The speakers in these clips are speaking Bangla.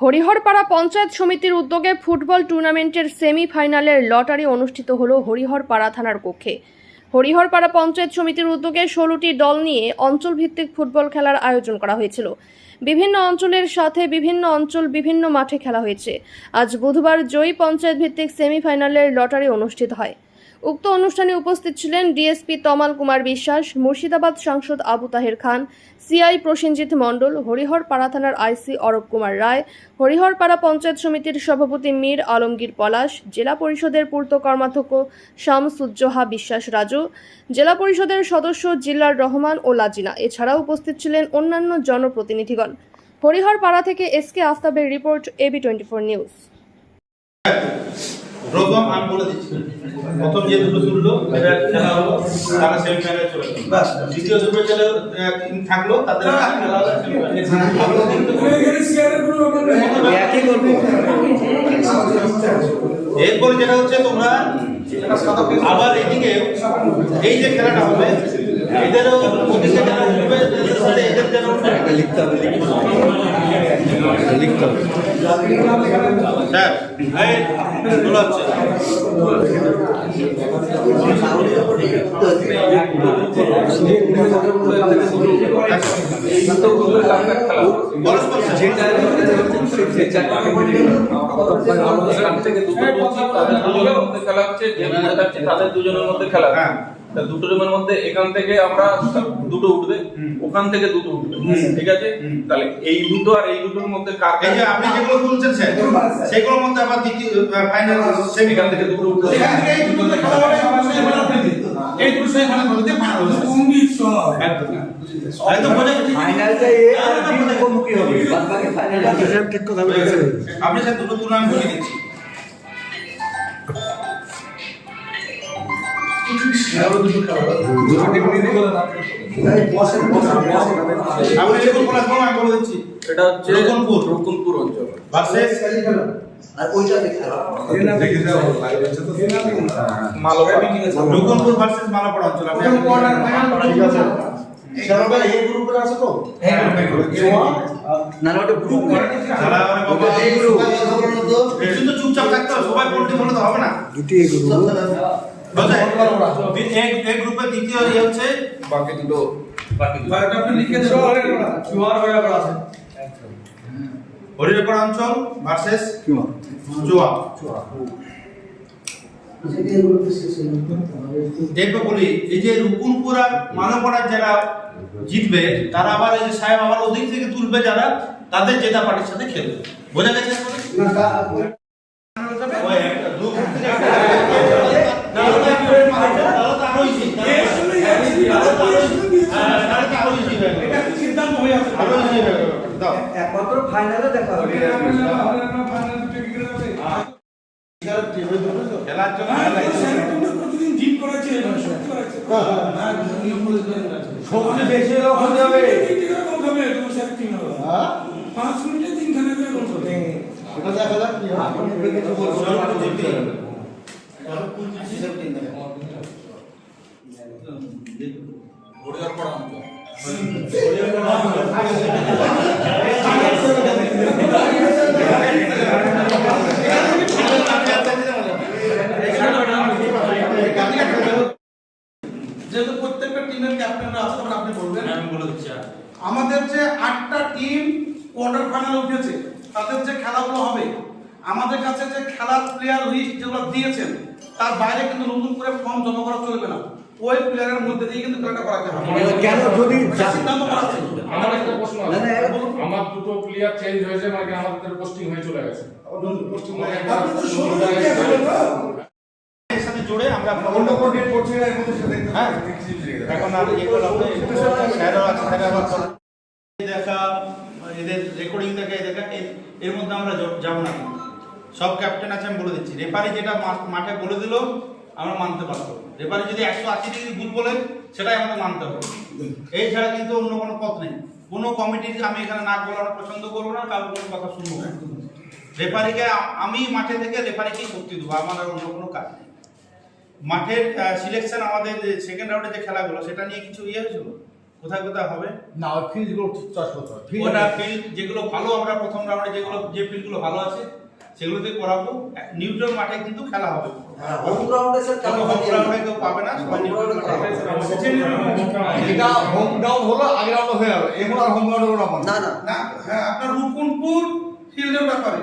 হরিহরপাড়া পঞ্চায়েত সমিতির উদ্যোগে ফুটবল টুর্নামেন্টের সেমিফাইনালের লটারি অনুষ্ঠিত হল হরিহরপাড়া থানার কক্ষে হরিহরপাড়া পঞ্চায়েত সমিতির উদ্যোগে ষোলোটি দল নিয়ে অঞ্চলভিত্তিক ফুটবল খেলার আয়োজন করা হয়েছিল। বিভিন্ন অঞ্চলের সাথে বিভিন্ন অঞ্চল বিভিন্ন মাঠে খেলা হয়েছে। আজ বুধবার জয়ী পঞ্চায়েত ভিত্তিক সেমিফাইনালের লটারি অনুষ্ঠিত হয়। উক্ত অনুষ্ঠানে উপস্থিত ছিলেন ডিএসপি তমাল কুমার বিশ্বাস, মুর্শিদাবাদ সাংসদ আবু তাহের খান, সিআই প্রসেনজিৎ মণ্ডল, হরিহরপাড়া থানার আইসি অরূপ কুমার রায়, হরিহরপাড়া পঞ্চায়েত সমিতির সভাপতি মীর আলমগীর পলাশ, জেলা পরিষদের পূর্ত কর্মাধ্যক্ষ শামসুজ্জোহা বিশ্বাস রাজু, জেলা পরিষদের সদস্য জিল্লার রহমান ও লাজিনা। এছাড়াও উপস্থিত ছিলেন অন্যান্য জনপ্রতিনিধিগণ। হরিহরপাড়া থেকে S K আফতাবের report AB twenty four news. প্রথম আমি বলে দিচ্ছি। প্রথম যে দুটো তুললো এটা খেলা হলো তারা সেমিফাইনালে চলে গেল। দ্বিতীয় দুটো ছেলে থাকল তাদের খেলা হলো একই এরপরে যেটা হচ্ছে তোমরা আবার এদিকে এই যে খেলাটা হবে এদেরও ওদিকে যারা উঠবে এদের সাথে এদের যেন উঠবে। লিখতে হবে। লিখতে হবে স্যার এই তোলা হচ্ছে বলো তাদের দুজনের মধ্যে খেলা হ্যাঁ। দুটো রুমের মধ্যে এখান থেকে আমরা দুটো উঠবে ওখান থেকে দুটো উঠবে ঠিক আছে? তাহলে এই দুটো আর এই দুটোর মধ্যে কার এই যে আপনি যেগুলো তুলছেন স্যার সেগুলোর মধ্যে আবার দ্বিতীয় ফাইনাল সেমি এখান থেকে দুটো উঠবে একদম বোঝা গেছে। ফাইনালটা এ আর বি মুখোমুখি হবে? বাকি ফাইনাল ঠিক আপনি স্যার দুটো তুলনা আমি বলে দিচ্ছি। এটা হচ্ছে রকুনপুর। রকুনপুর অঞ্চল। ভার্সেস আর ওইটা দেখতে ভার্সেস মালাপাড়া অঞ্চল। আপনি না না ওটা গ্রুপ যারা মানে বাবা একটু তো? চুপচাপ থাকতে হবে সবাই পোল্ট্রি বলে তো হবে না। দুটি গ্রুপ? এক এক গ্রুপে দ্বিতীয় ইয়ে হচ্ছে বাকি দুটো। বাকি দুটো। হরিপাড়া অঞ্চল ভার্সেস জোয়া। দেখবে বলি এই যে রুকুনপুর মানবপাড়ার যারা জিতবে তারা আবার এই যে সাহেব আবার ওদিক থেকে তুলবে যারা তাদের জেতা পার্টির সাথে খেলবে। বোঝা গেছে? ওই একটা, দু গ্রুপ থেকে একটা। তাহলে তো কি হবে? তাহলে তো আরও easy, তাহলে তো আরও easy। হ্যাঁ, তাহলে তো আরও easy হয়ে গেল। আরও easy হয়ে গেল। দাও। একমাত্র ফাইনালে দেখা হবে খেলার জন্য খেলাই। সর্বোচ্চ জিততে হবে। হরিহরপাড়া অঞ্চল। যেহেতু প্রত্যেকটা টিমের ক্যাপ্টেনরা আছে তখন আপনি বলে দিচ্ছি আমাদের যে আটটা টিম কোয়ার্টার ফাইনালে উঠেছে তাদের যে খেলাগুলো হবে আমাদের কাছে যে খেলার প্লেয়ার লিস্ট যেগুলো দিয়েছেন তার বাইরে কিন্তু নতুন করে ফর্ম জমা করা চলবে না। ওই প্লেয়ারের মধ্যে দিয়ে কিন্তু খেলাটা করাতে হবে কেন যদি সিদ্ধান্ত করা আছে। আমার একটা প্রশ্ন আছে। না, বলুন। আমার দুটো প্লেয়ার চেঞ্জ হয়েছে মানে আমাদের পোস্টিং হয়ে চলে গেছে? পোস্টিং হয়ে? এর সাথে জুড়ে আমরা অন্য কোর্ডিনেট করছি না এর মধ্যে সাথে হ্যাঁ। ইয়ে এর মধ্যে আমরা যাব না। সব ক্যাপ্টেন আছে, আমি বলে দিচ্ছি। রেফারি যেটা মাঠে বলে দিল, আমরা মানতে পারব। রেফারি যদি একশো আশি ডিগ্রি ভুল বলে, সেটাই আমাদের মানতে হবে। এই ছাড়া কিন্তু অন্য কোনো পথ নেই। কোনো কমিটির আমি এখানে নাক বলানো পছন্দ করব না কারোর কোনো কথা শুনব না। রেফারিকে আমি মাঠে থেকে রেফারিকেই শক্তি দেবো, আমার আর অন্য কোনো কাজ নেই। মাঠের সিলেকশন আমাদের সেকেন্ড রাউন্ডে যে খেলাগুলো সেটা নিয়ে কিছু ইয়ে হয়েছিল? কোথায় কোথায় হবে? না ওই ফিল্ডগুলো চাষ করতে হবে। ওটা ফিল্ড যেগুলো ভালো আমরা প্রথম রাউন্ডে যেগুলো যে ফিল্ডগুলো ভালো আছে সেগুলোতে করাবো। নিউট্রাল মাঠে কিন্তু খেলা হবে। হোম গ্রাউন্ডে স্যার কোনো হোম গ্রাউন্ডে কেউ পাবে না সবাই নিউট্রাল এটা হোম গ্রাউন্ড হলো আগে রাউন্ড হয়ে যাবে। এখন আর হোম গ্রাউন্ড হলো না। না না। না হ্যাঁ আপনার রুকুনপুর ফিল্ডের ব্যাপারে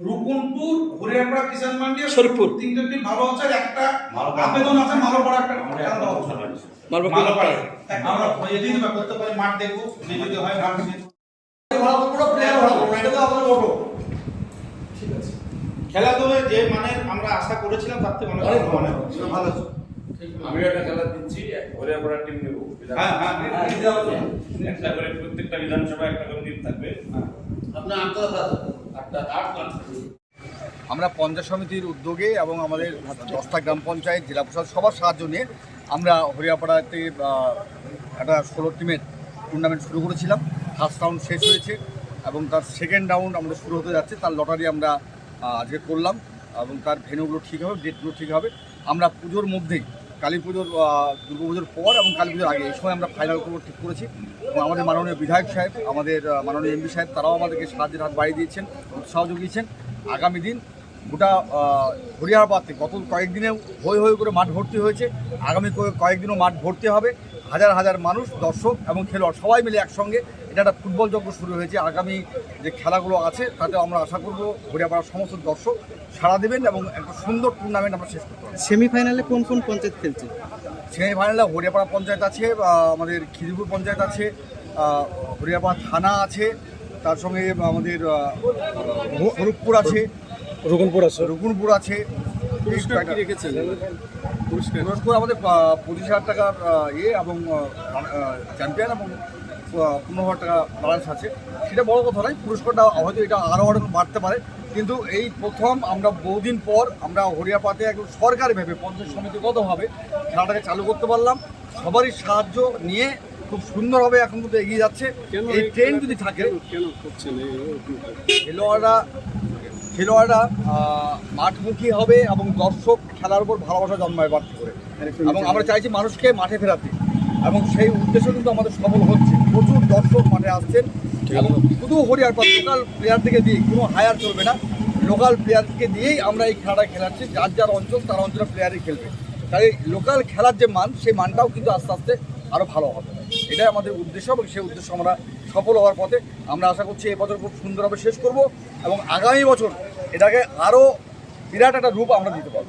রুকুনপুর হরিয়ারপাড়া কিষান মান্ডি আর শরীফপুর। তিনটে টিম ভালো আছে একটা মালপাড়া। আবেদন আছে মালপাড়া একটা খেলা হচ্ছে। মালপাড়ায়। আমরা যদি বা করতে পারি মাঠ দেখব যে যদি হয় ভালো পুরো প্লেয়ার ভালো এটা তো আমাদের মোটো খেলাধুলায় যে মানের আমরা আশা করেছিলাম তার থেকে অনেক ভালো মানে হচ্ছে। ভালো আমি একটা খেলা দিচ্ছি হরিয়াপাড়া টিম নেব হ্যাঁ হ্যাঁ একটা করে প্রত্যেকটা বিধানসভা একটা করে টিম থাকবে আপনার লাখ আমরা পঞ্চায়েত সমিতির উদ্যোগে এবং আমাদের দশটা গ্রাম পঞ্চায়েত জেলা প্রশাসন সবার সাহায্য নিয়ে আমরা হরিয়াপাড়াতে একটা ষোলো টিমের টুর্নামেন্ট শুরু করেছিলাম। ফার্স্ট রাউন্ড শেষ হয়েছে এবং তার সেকেন্ড রাউন্ড আমরা শুরু হতে যাচ্ছে। তার লটারি আমরা আজকে করলাম এবং তার ভেন্যুগুলো ঠিক হবে ডেটগুলো ঠিক হবে। আমরা পুজোর মধ্যেই কালী পুজোর দুর্গা পুজোর পর এবং কালী পুজোর আগে, এই সময় আমরা ফাইনাল করব ঠিক করেছি। এবং আমাদের মাননীয় বিধায়ক সাহেব, আমাদের মাননীয় এমপি সাহেব, তারাও আমাদেরকে সাহায্যের হাত বাড়িয়ে দিয়েছেন, উৎসাহ জুগিয়েছেন। আগামী দিন গোটা হরিয়ারপাড়াতে গত কয়েকদিনেও হই হয়ে করে মাঠ ভর্তি হয়েছে। আগামী কয়ে- কয়েকদিনও মাঠ ভর্তি হবে। হাজার হাজার মানুষ, দর্শক এবং খেলোয়াড় সবাই মিলে একসঙ্গে এটা একটা ফুটবল যজ্ঞ শুরু হয়েছে। আগামী যে খেলাগুলো আছে তাতে আমরা আশা করব হরিয়াপাড়ার সমস্ত দর্শক সাড়া দেবেন এবং একটা সুন্দর টুর্নামেন্ট আমরা শেষ করতে পারব। সেমিফাইনালে কোন কোন পঞ্চায়েত খেলছে? সেমিফাইনালে হরিয়াপাড়া পঞ্চায়েত আছে আমাদের খিদিপুর পঞ্চায়েত আছে হরিয়াপাড়া থানা আছে তার সঙ্গে আমাদের আহ, হরুপপুর আছে রুকনপুর আছে। রুকুনপুর আছে। পুরস্কার কি রেখেছেন? আমাদের পঁচিশ হাজার টাকার ইয়ে এবং চ্যাম্পিয়ন এবং পনেরো হাজার টাকা ব্যালেন্স আছে। সেটা বড় কথা নয় পুরস্কারটা হয়তো এটা আরও আরও বাড়তে পারে। কিন্তু এই প্রথম আমরা বহুদিন পর আমরা হরিয়াপাতে একদম সরকারি ভেবে পঞ্চায়েত সমিতিগতভাবে খেলাটাকে চালু করতে পারলাম। সবারই সাহায্য নিয়ে খুব সুন্দরভাবে এখন কিন্তু এগিয়ে যাচ্ছে। এই ট্রেন যদি থাকে খেলোয়াড়রা খেলোয়াড়রা মাঠমুখী হবে এবং দর্শক খেলার উপর ভালোবাসা জন্মায় বাড়তে করে। এবং আমরা চাইছি মানুষকে মাঠে ফেরাতে। এবং সেই উদ্দেশ্য কিন্তু আমাদের সফল হচ্ছে। প্রচুর দর্শক মাঠে আসছেন শুধু হরিয়ার পর লোকাল প্লেয়ার থেকে দিয়ে কোনো হায়ার চলবে না। লোকাল প্লেয়ারকে দিয়েই আমরা এই খেলাটা খেলাচ্ছি। যার যার অঞ্চল তার অঞ্চলের প্লেয়ারই খেলবে। তাই লোকাল খেলার যে মান সেই মানটাও কিন্তু আস্তে আস্তে আরও ভালো হবে। এটাই আমাদের উদ্দেশ্য এবং সেই উদ্দেশ্য আমরা সফল হওয়ার পথে আমরা আশা করছি এই বছর খুব সুন্দরভাবে শেষ করব এবং আগামী বছর এটাকে আরও বিরাট একটা রূপ আমরা দিতে পারব।